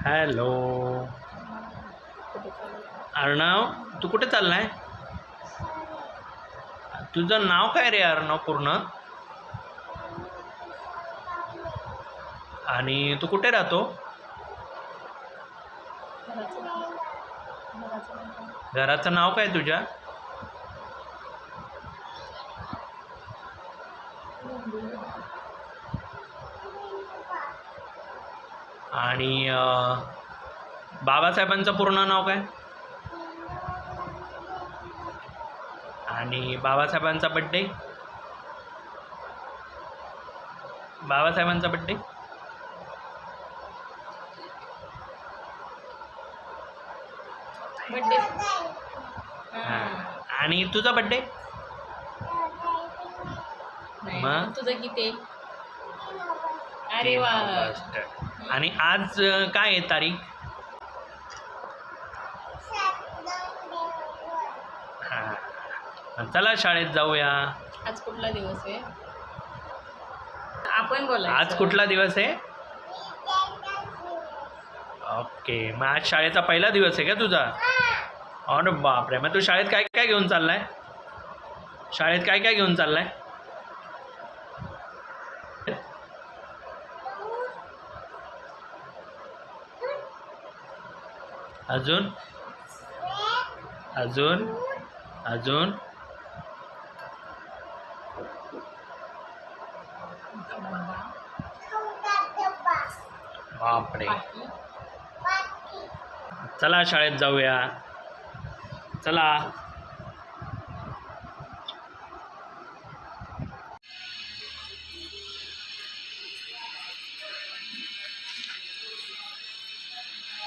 Hello. Arnav तू कुठे चाललाय? तुझं नाव काय रे अर्णव पूर्ण? आणि तू कुठे राहतो? घराचं नाव काय तुझ्या? आणि बाबासाहेबांचं पूर्ण नाव काय? आणि बाबासाहेबांचा बड्डे बाबासाहेबांचा बड्डे बड्डे आणि तुझा बड्डे मग? तुझं किती? अरे वा. आणि आज काय आहे तारीख? हां. चला शाळेत जाऊया. आज कुठला दिवस आहे? आपण बोलायचं. आज कुठला दिवस आहे? ओके. मग आज शाळेचा पहिला दिवस आहे का तुझा? अरे बापरे. मग तू शाळेत काय काय घेऊन चाललाय? शाळेत काय काय घेऊन चाललाय? अजून? अजून? अजून? बापरे. चला शाळेत जाऊया. चला.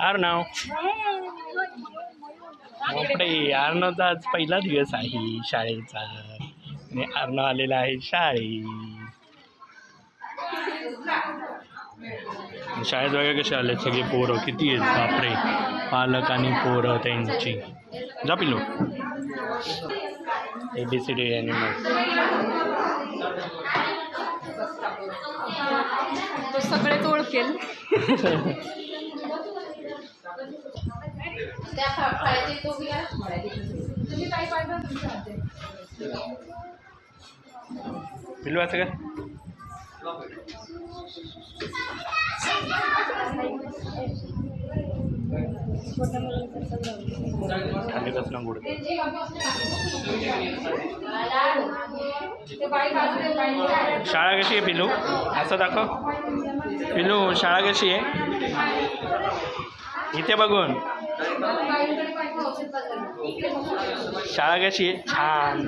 अर्णव. बापरे आज पहिला दिवस आहे शाळेचा. आणि अर्णव आलेला आहे शाळेत. शाळेत वगैरे कसे आले? सगळे पोरं किती आहेत? बापरे. पालक आणि पोरं त्यांची. जा पिलो A B C D animals तो सगळेच ओळखेल. पिलू असं का? खाली गुड शाळा कशी आहे पिलू असं दाखव पिलू शाळा कशी आहे इथे बघून शाळा कशी आहे छान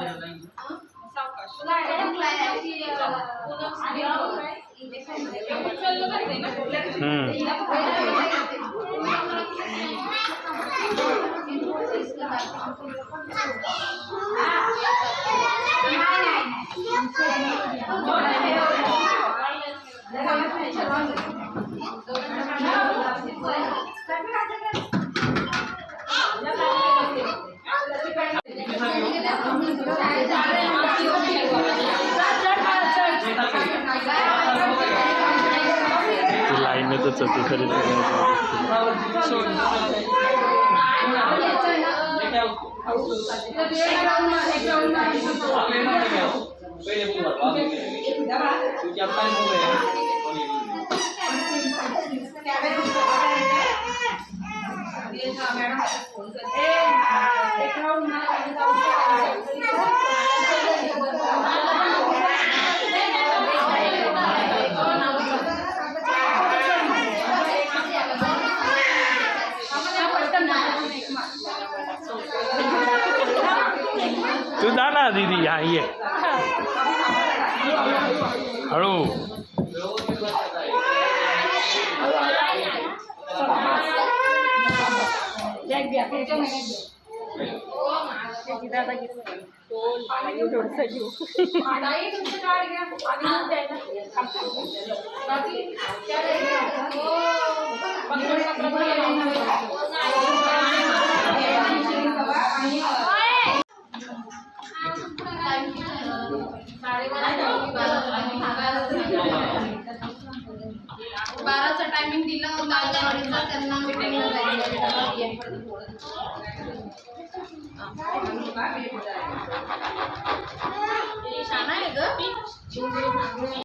हम्म. ती लाईनतच होती तरी तू जा ना दीदी हा ये। हळू। बाराचा टायमिंग दिला बालवाडीचा त्यांना मिटिंगला जायचं शाळा आहे ग.